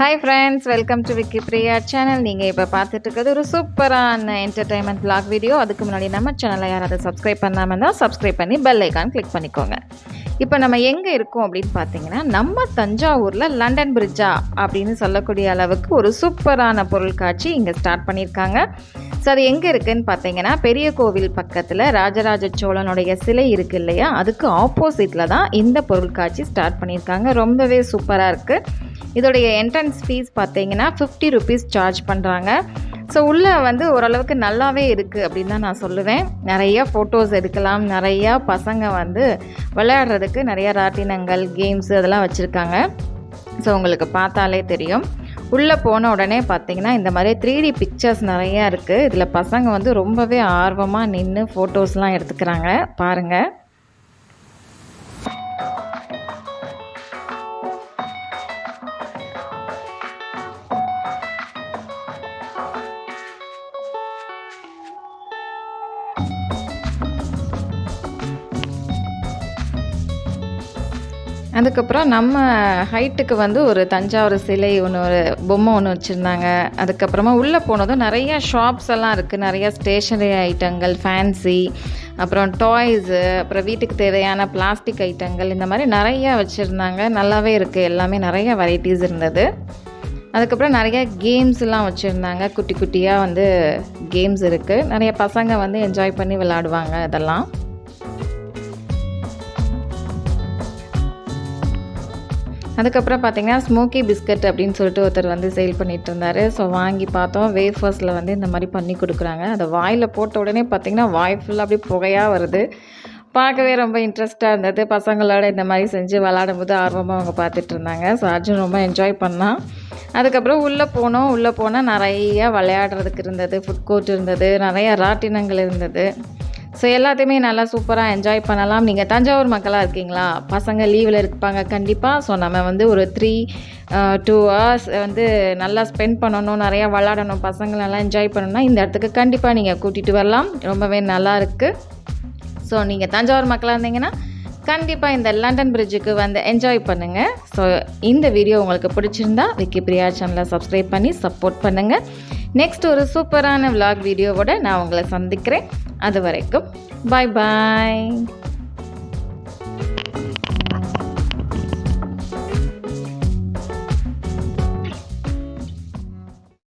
Hi friends welcome to Vicky Priya channel நீங்கள் இப்போ பார்த்துட்டு இருக்கிறது ஒரு சூப்பரான என்டர்டைன்மெண்ட் பிளாக் வீடியோ அதுக்கு முன்னாடி நம்ம சேனலை யாராவது சப்ஸ்கிரைப் பண்ணாமல் இருந்தால் சப்ஸ்கிரைப் பண்ணி பெல் ஐக்கான் கிளிக் பண்ணிக்கோங்க. இப்போ நம்ம எங்கே இருக்கோம் அப்படின்னு பார்த்தீங்கன்னா நம்ம தஞ்சாவூரில் லண்டன் பிரிட்ஜா அப்படின்னு சொல்லக்கூடிய அளவுக்கு ஒரு சூப்பரான பொருட்காட்சி இங்கே ஸ்டார்ட் பண்ணியிருக்காங்க. ஸோ அது எங்கே இருக்குன்னு பார்த்தீங்கன்னா பெரிய கோவில் பக்கத்தில் ராஜராஜ சோழனுடைய சிலை இருக்குது இல்லையா? அதுக்கு ஆப்போசிட்டில் தான் இந்த பொருட்காட்சி ஸ்டார்ட் பண்ணியிருக்காங்க. ரொம்பவே சூப்பராக இருக்குது இதோடைய என்ட்ரன்ஸ் ஃபீஸ் பார்த்தீங்கன்னா ஃபிஃப்டி ருபீஸ் சார்ஜ் பண்ணுறாங்க ஸோ உள்ளே வந்து ஓரளவுக்கு நல்லாவே இருக்குது அப்படின்னு தான் நான் சொல்லுவேன். நிறைய ஃபோட்டோஸ் எடுக்கலாம். நிறையா பசங்க வந்து விளையாடுறதுக்கு நிறைய ராட்டினங்கள் கேம்ஸ் அதெல்லாம் வச்சுருக்காங்க. ஸோ உங்களுக்கு பார்த்தாலே தெரியும். உள்ளே போன உடனே பார்த்தீங்கன்னா இந்த மாதிரி த்ரீ டி பிக்சர்ஸ் நிறையா இருக்குது இதில் பசங்க வந்து ரொம்பவே ஆர்வமாக நின்று ஃபோட்டோஸ்லாம் எடுத்துக்கிறாங்க. பாருங்கள் அதுக்கப்புறம் நம்ம ஹைட்டுக்கு வந்து ஒரு தஞ்சாவூர் சிலை ஒன்று ஒரு பொம்மை ஒன்று வச்சுருந்தாங்க. அதுக்கப்புறமா உள்ளே போனதும் நிறையா ஷாப்ஸ் எல்லாம் இருக்குது நிறைய ஸ்டேஷனரி ஐட்டங்கள் ஃபேன்சி அப்புறம் டாய்ஸு அப்புறம் வீட்டுக்கு தேவையான பிளாஸ்டிக் ஐட்டங்கள் இந்த மாதிரி நிறையா வச்சுருந்தாங்க. நல்லாவே இருக்குது எல்லாமே நிறைய வெரைட்டிஸ் இருந்தது. அதுக்கப்புறம் நிறைய கேம்ஸ்லாம் வச்சுருந்தாங்க. குட்டி குட்டியாக வந்து கேம்ஸ் இருக்குது நிறைய பசங்க வந்து என்ஜாய் பண்ணி விளாடுவாங்க இதெல்லாம் அதுக்கப்புறம் பார்த்தீங்கன்னா ஸ்மோக்கி பிஸ்கட் அப்படின்னு சொல்லிட்டு ஒருத்தர் வந்து சேல் பண்ணிட்டு இருந்தார். ஸோ வாங்கி பார்த்தோம். வேஃபர்ஸில் வந்து இந்த மாதிரி பண்ணி கொடுக்குறாங்க. அதை வாயில் போட்ட உடனே பார்த்தீங்கன்னா வாய் ஃபுல்லாக அப்படியே புகையாக வருது. பார்க்கவே ரொம்ப இன்ட்ரெஸ்ட்டாக இருந்தது. பசங்களோட இந்த மாதிரி செஞ்சு விளாடும் போது ஆர்வமாக அவங்க பார்த்துட்டு இருந்தாங்க. ஸோ அர்ஜுன் ரொம்ப என்ஜாய் பண்ணான். அதுக்கப்புறம் உள்ளே போனோம். உள்ளே போனால் நிறைய விளையாடுறதுக்கு இருந்தது. ஃபுட் கோர்ட் இருந்தது. நிறைய ராட்டினங்கள் இருந்தது. ஸோ எல்லாத்தையுமே நல்லா சூப்பராக என்ஜாய் பண்ணலாம். நீங்கள் தஞ்சாவூர் மக்களாக இருக்கீங்களா? பசங்க லீவில் இருப்பாங்க கண்டிப்பாக ஸோ நம்ம வந்து ஒரு த்ரீ டூ ஹவர்ஸ் வந்து நல்லா ஸ்பெண்ட் பண்ணணும். நிறையா விளாடணும் பசங்களை நல்லா என்ஜாய் பண்ணணும்னா இந்த இடத்துக்கு கண்டிப்பாக நீங்கள் கூட்டிகிட்டு வரலாம். ரொம்பவே நல்லா இருக்குது ஸோ நீங்கள் தஞ்சாவூர் மக்களாக இருந்தீங்கன்னா கண்டிப்பாக இந்த லண்டன் பிரிட்ஜுக்கு வந்து என்ஜாய் பண்ணுங்கள் ஸோ இந்த வீடியோ உங்களுக்கு பிடிச்சிருந்தா விக்கி பிரியா சேனலை சப்ஸ்கிரைப் பண்ணி சப்போர்ட் பண்ணுங்கள் நெக்ஸ்ட் ஒரு சூப்பரான விலாக் வீடியோவோட நான் உங்களை சந்திக்கிறேன். அது வரைக்கும் பாய் பாய்